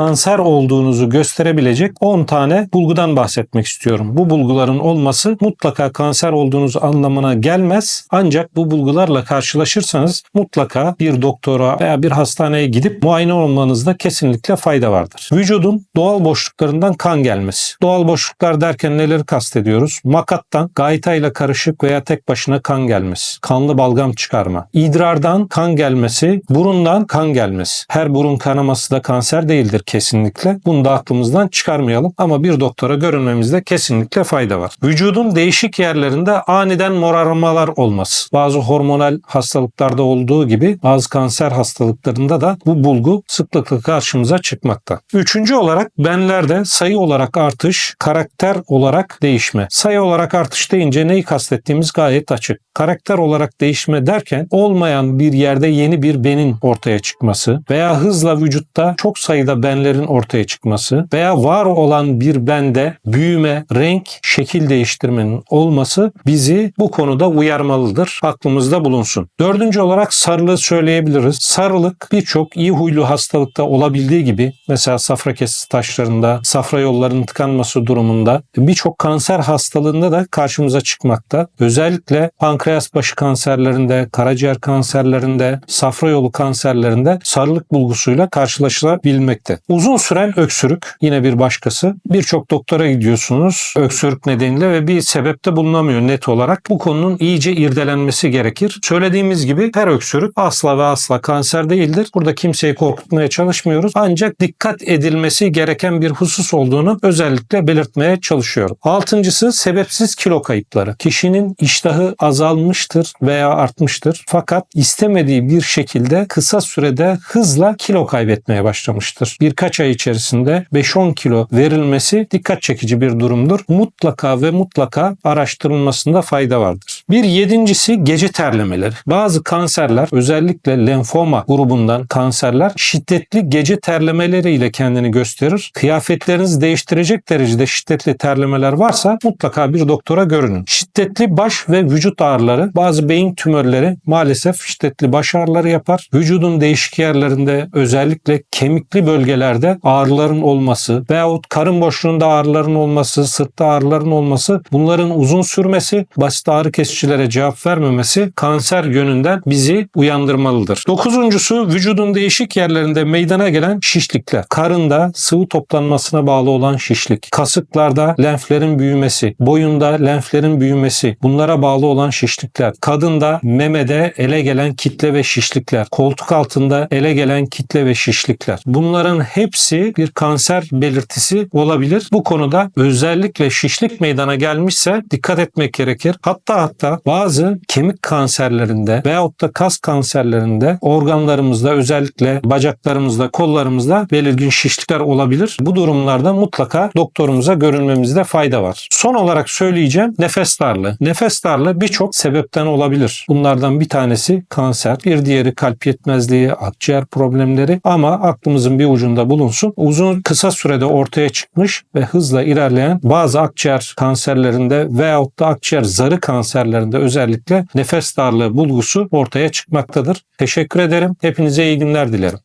kanser olduğunuzu gösterebilecek 10 tane bulgudan bahsetmek istiyorum. Bu bulguların olması mutlaka kanser olduğunuz anlamına gelmez. Ancak bu bulgularla karşılaşırsanız mutlaka bir doktora veya bir hastaneye gidip muayene olmanızda kesinlikle fayda vardır. Vücudun doğal boşluklarından kan gelmesi. Doğal boşluklar derken neleri kastediyoruz? Makattan gaytayla karışık veya tek başına kan gelmesi. Kanlı balgam çıkarma. İdrardan kan gelmesi, burundan kan gelmesi. Her burun kanaması da kanser değildir kesinlikle. Bunu da aklımızdan çıkarmayalım ama bir doktora görünmemizde kesinlikle fayda var. Vücudun değişik yerlerinde aniden morarmalar olması. Bazı hormonal hastalıklarda olduğu gibi bazı kanser hastalıklarında da bu bulgu sıklıkla karşımıza çıkmakta. Üçüncü olarak benlerde sayı olarak artış, karakter olarak değişme. Sayı olarak artış deyince neyi kastettiğimiz gayet açık. Karakter olarak değişme derken olmayan bir yerde yeni bir benin ortaya çıkması veya hızla vücutta çok sayıda benlerin ortaya çıkması veya var olan bir bende büyüme, renk, şekil değiştirmenin olması bizi bu konuda uyarmalıdır. Aklımızda bulunsun. Dördüncü olarak sarılığı söyleyebiliriz. Sarılık birçok iyi huylu hastalıkta olabildiği gibi mesela safra kesesi taşlarında, safra yollarının tıkanması durumunda birçok kanser hastalığında da karşımıza çıkmakta. Özellikle pankreas başı kanserlerinde, karaciğer kanserlerinde, safra yolu kanserlerinde sarılık bulgusuyla karşılaşılabilmekte. Uzun süren öksürük yine bir başkası. Birçok doktora gidiyorsunuz öksürük nedeniyle ve bir sebepte bulunamıyor net olarak. Bu konunun iyice irdelenmesi gerekir. Söylediğimiz gibi her öksürük asla ve asla kanser değildir. Burada kimseyi korkutmaya çalışmıyoruz. Ancak dikkat edilmesi gereken bir husus olduğunu özellikle belirtmeye çalışıyorum. Altıncısı sebepsiz kilo kayıpları. Kişinin iştahı azalmıştır veya artmıştır. Fakat istemediği bir şekilde kısa sürede hızla kilo kaybetmeye başlamıştır. Birkaç ay içerisinde 5-10 kilo verilmesi dikkat çekici bir durumdur. Mutlaka ve mutlaka araştırılmasında fayda vardır. Bir yedincisi gece terlemeleri. Bazı kanserler özellikle lenfoma grubundan kanserler şiddetli gece terlemeleriyle kendini gösterir. Kıyafetlerinizi değiştirecek derecede şiddetli terlemeler varsa mutlaka bir doktora görünün. Şiddetli baş ve vücut ağrıları, bazı beyin tümörleri maalesef şiddetli baş ağrıları yapar. Vücudun değişik yerlerinde özellikle kemikli bölgelerde ağrıların olması veyahut karın boşluğunda ağrıların olması, sırtta ağrıların olması bunların uzun sürmesi, basit ağrı kesicilere cevap vermemesi kanser yönünden bizi uyandırmalıdır. Dokuzuncusu vücudun değişik yerlerinde meydana gelen şişlikler. Karında sıvı toplanmasına bağlı olan şişlik. Kasıklarda lenflerin büyümesi, boyunda lenflerin büyümesi, bunlara bağlı olan şişlikler. Kadında memede ele gelen kitle ve şişlikler. Koltuk altında ele gelen kitle ve şişlikler. Bunların hepsi bir kanser belirtisi olabilir. Bu konuda özellikle şişlik meydana gelmişse dikkat etmek gerekir. Hatta hatta bazı kemik kanserlerinde veyahut da kas kanserlerinde organlarımızda özellikle bacaklarımızda, kollarımızda belirgin şişlikler olabilir. Bu durumlarda mutlaka doktorumuza görünmemizde fayda var. Son olarak söyleyeceğim nefes darlığı. Nefes darlığı birçok sebepten olabilir. Bunlardan bir tanesi kanser, bir diğeri kalp yetmezliği, akciğer problemleri ama aklımızın bir ucunda bulunsun. Uzun kısa sürede ortaya çıkmış ve hızla ilerleyen bazı akciğer kanserlerinde veyahut da akciğer zarı kanserlerinde özellikle nefes darlığı bulgusu ortaya çıkmaktadır. Teşekkür ederim. Hepinize iyi günler dilerim.